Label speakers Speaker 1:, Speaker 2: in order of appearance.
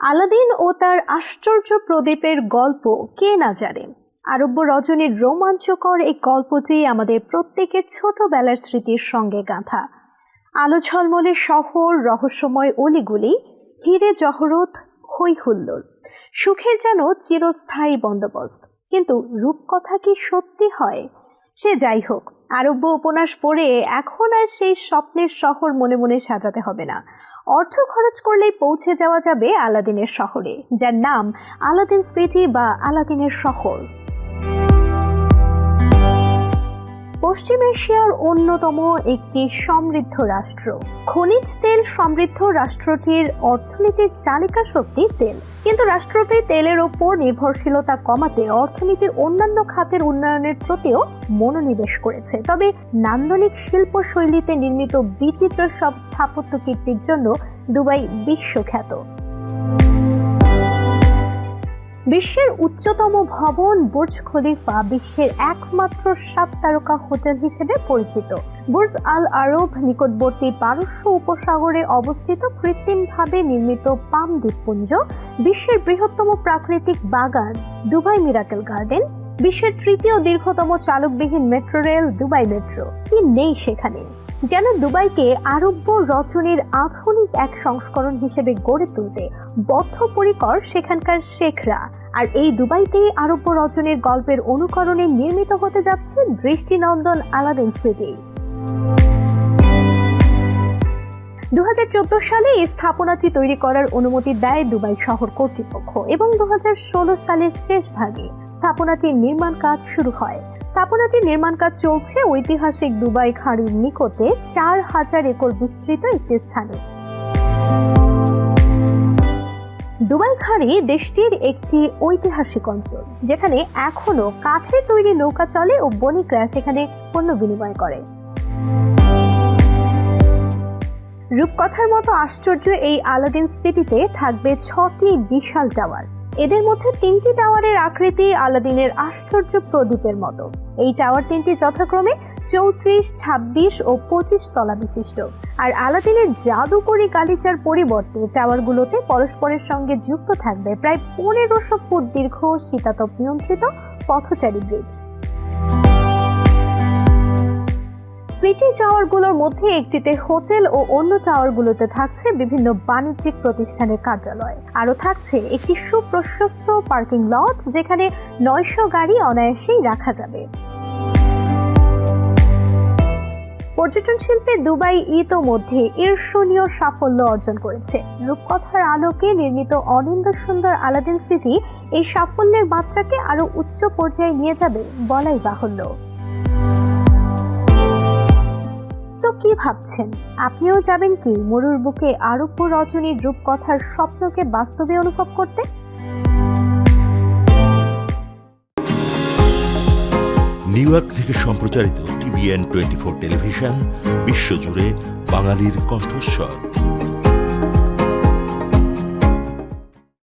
Speaker 1: Aladdin ও তার আশ্চর্য প্রদীপের গল্প কে না জানে? আরব্য রজনীর রোমাঞ্চকর এই গল্পটি আমাদের প্রত্যেকের ছোটবেলার স্মৃতির সঙ্গে গাঁথা। আলো ঝলমলে শহর, রহস্যময় অলিগুলি হিরে জহরত হই হুল্লোড়। সুখের যেন চিরস্থায়ী বন্দোবস্ত। কিন্তু রূপকথা কি সত্যি হয়? সে যাই হোক আরব্য উপন্যাস পড়ে এখন আর সেই স্বপ্নের শহর মনে মনে সাজাতে হবে না। অর্থ খরচ করলেই পৌঁছে যাওয়া যাবে আলাদিনের শহরে, যার নাম আলাদিন সিটি বা আলাদিনের শহর। পশ্চিম এশিয়ার অন্যতম একটি সমৃদ্ধ রাষ্ট্র। খনিজ তেল সমৃদ্ধ রাষ্ট্রটির অর্থনীতির চালিকা শক্তি তেল। কিন্তু রাষ্ট্রটি তেলের ওপর নির্ভরশীলতা কমাতে অর্থনীতির অন্যান্য খাতের উন্নয়নের প্রতিও মনোনিবেশ করেছে। তবে নান্দনিক শিল্পশৈলীতে নির্মিত বিচিত্র সব স্থাপত্য কীর্তির জন্য দুবাই বিশ্বখ্যাত। বিশ্বের উচ্চতম ভবন বুর্জ খলিফা বিশ্বের একমাত্র সাত তারকা হোটেল হিসেবে পরিচিত। বুর্জ আল আরব নিকটবর্তী পারস্য উপসাগরে অবস্থিত কৃত্রিমভাবে নির্মিত পাম দ্বীপপুঞ্জ, বিশ্বের বৃহত্তম প্রাকৃতিক বাগান দুবাই মিরাকেল গার্ডেন, বিশ্বের তৃতীয় দীর্ঘতম চালকবিহীন মেট্রো রেল দুবাই মেট্রো। কি নেই সেখানে? যেন দুবাইকে আরব্য রচনের আধুনিক এক সংস্করণ হিসেবে গড়ে তুলতে বদ্ধপরিকর সেখানকার শেখরা। আর এই দুবাইতেই আরব্য রচনের গল্পের অনুকরণে নির্মিত হতে যাচ্ছে দৃষ্টিনন্দন আলাদিন সিটি। দু হাজার চোদ্দ সালে এই স্থাপনাটি তৈরি করার অনুমতি দেয় দুবাই শহর কর্তৃপক্ষ এবং দুহাজার ষোলো সালের শেষ ভাগে স্থাপনাটির নির্মাণ কাজ শুরু হয়। স্থাপনাটির নির্মাণ কাজ চলছে ঐতিহাসিক দুবাই খাঁড়ির নিকটে চার হাজার একর বিস্তৃত একটি স্থানে। দুবাই খাঁড়ি দেশটির একটি ঐতিহাসিক অঞ্চল, যেখানে এখনও কাঠের তৈরি নৌকা চলে ও বণিকরা সেখানে পণ্য বিনিময় করে। রূপকথার মতো আশ্চর্য এই আলাদিন সিটিতে থাকবে ছটি বিশাল টাওয়ার। এদের মধ্যে তিনটি টাওয়ারের আকৃতি আলাদিনের আশ্চর্য প্রদীপের মতো। এই টাওয়ার তিনটি যথাক্রমে চৌত্রিশ, ছাব্বিশ ও পঁচিশ তলা বিশিষ্ট। আর আলাদিনের জাদুকরি গালিচার পরিবর্তে টাওয়ারগুলোতে পরস্পরের সঙ্গে যুক্ত থাকবে প্রায় পনেরোশো ফুট দীর্ঘ শীতাতপ নিয়ন্ত্রিত পথচারী ব্রিজ। সিটি টাওয়ারগুলোর মধ্যে একটিতে হোটেল ও অন্য টাওয়ারগুলোতে থাকছে বিভিন্ন বাণিজ্যিক প্রতিষ্ঠানের কার্যালয়। আরও থাকছে একটি সুপ্রশস্ত পার্কিং লট যেখানে নয়শো গাড়ি অনায়াসেই রাখা যাবে। পর্যটন শিল্পে দুবাই ইতোমধ্যে ঈর্ষণীয় সাফল্য অর্জন করেছে। রূপকথার আলোকে নির্মিত অনিন্দ সুন্দর আলাদিন সিটি এই সাফল্যের মাত্রাকে আরও উচ্চ পর্যায়ে নিয়ে যাবে বলাই বাহুল্য। কি ভাবছেন? আপনিও যাবেন কি মরুর বুকে আরব্য রজনীর রূপকথার স্বপ্নকে বাস্তবে অনুভব করতে?
Speaker 2: নিউ ইয়র্ক থেকে সম্প্রচারিত টিভিএন টোয়েন্টি ফোর টেলিভিশন, বিশ্বজুড়ে বাঙালির কণ্ঠস্বর।